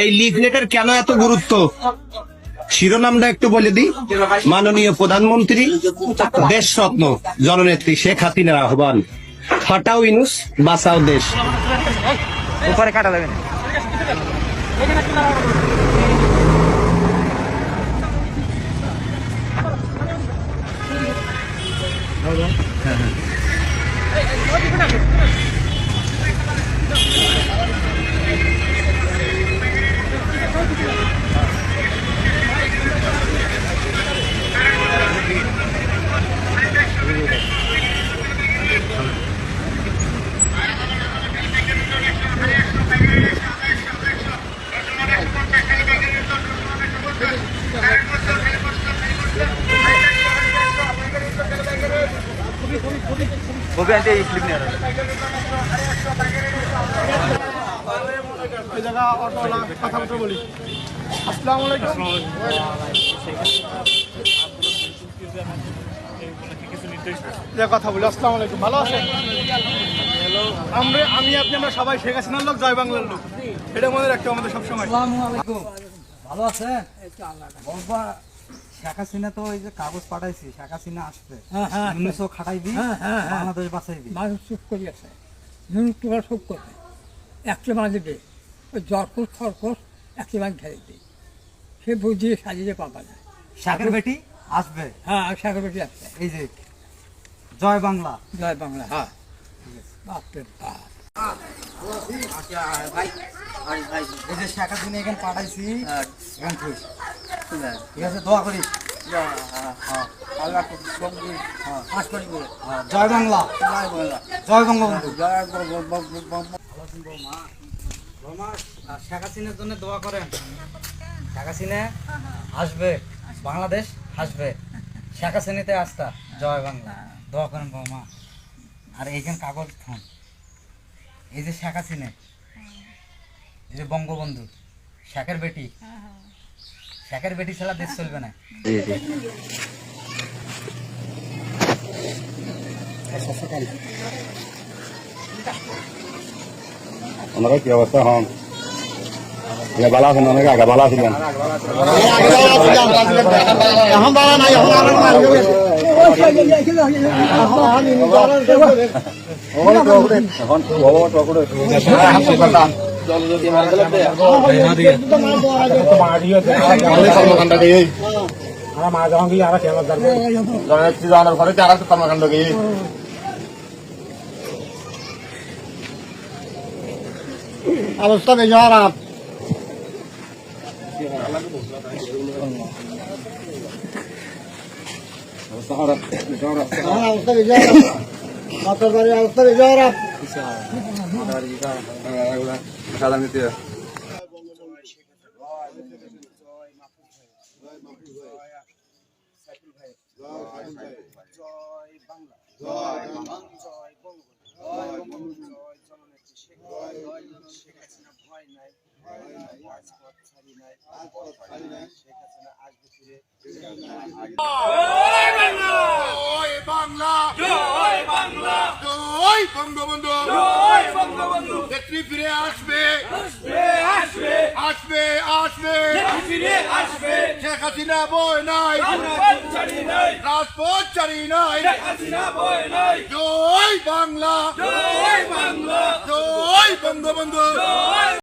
এই লিফলেটের কেন এত গুরুত্ব? শিরোনামটা একটু বলে দিই। মাননীয় প্রধানমন্ত্রী দেশরত্ন জননেত্রী শেখ হাসিনার আহ্বান। হটাও ইনুস, বাঁচাও দেশ। উপরে কাটা এই ফিল্ম নিয়ে এই জায়গা অটোওয়ালা কথা বলতে বলি। আসসালামু আলাইকুম। যে কথা বলি আসসালামু আলাইকুম। ভালো আছেন? আমরা আমি আপনি আমরা সবাই শেখ হাসিনার লোক জয় বাংলার লোক। এটা মনে রাখতে আমাদের সবসময়। ভালো আছে বাবা শেখ হাসিনা তো ওই যে কাগজ পাঠাইছি শেখ হাসিনা আসবে উনিশশো খাটাইবি বাংলাদেশ বাঁচাইবি। মানুষ চুপ করে আছে নুন চুপ করবে একটা দেবে ওই জরকোষ খরকোষ একটা মাছ ঢেলে দেবে। সে বুঝিয়ে সাজিয়ে পাবা যায় শেখের বেটি আসবে। হ্যাঁ সাগর বেটি আছে এই যে জয় বাংলা। জয় বাংলা। হ্যাঁ। বাপরে বাপ। এই যে শেখ হাসিনা এখানে পাঠাইছি এখানে থুই। ঠিক আছে দোয়া করি হ্যাঁ। হ্যাঁ, জয় বাংলা। জয় বঙ্গবন্ধু। বৌমা, আহ, শেখ হাসিনার জন্য দোয়া করেন। শেখ হাসিনা আসবে বাংলাদেশ আসবে। শেখ হাসিনাতে আসতা জয় বাংলা। দোয়া করেন বৌমা। আর এইখানে কাগজ ফোন এই যে শেখ হাসিনা এই যে বঙ্গবন্ধু শেখের বেটি। শেখের বেটি ছাড়া দেশ চলবে না। ওনারা কি অবস্থা হন? ভালো আছেন অনেক আগে ভালো আছিলেন এখন ভগবত ঠাকুরের অবস্থা বেজার আপ অবস্থা বেজার মাতার বাড়ির অবস্থা বেজার আপ সাদা নিতে জয় বাংলা জয় বাংলা! জয়! বঙ্গবন্ধু! জয় বঙ্গবন্ধু! নেত্রী ফিরে আসবে! আসবে আসবে! আসবে আসবে! ফিরে আসবে! শেখ হাসিনা বই নাই! রাজপথ নাই! জয় বাংলা! জয় বাংলা! জয় বঙ্গবন্ধু!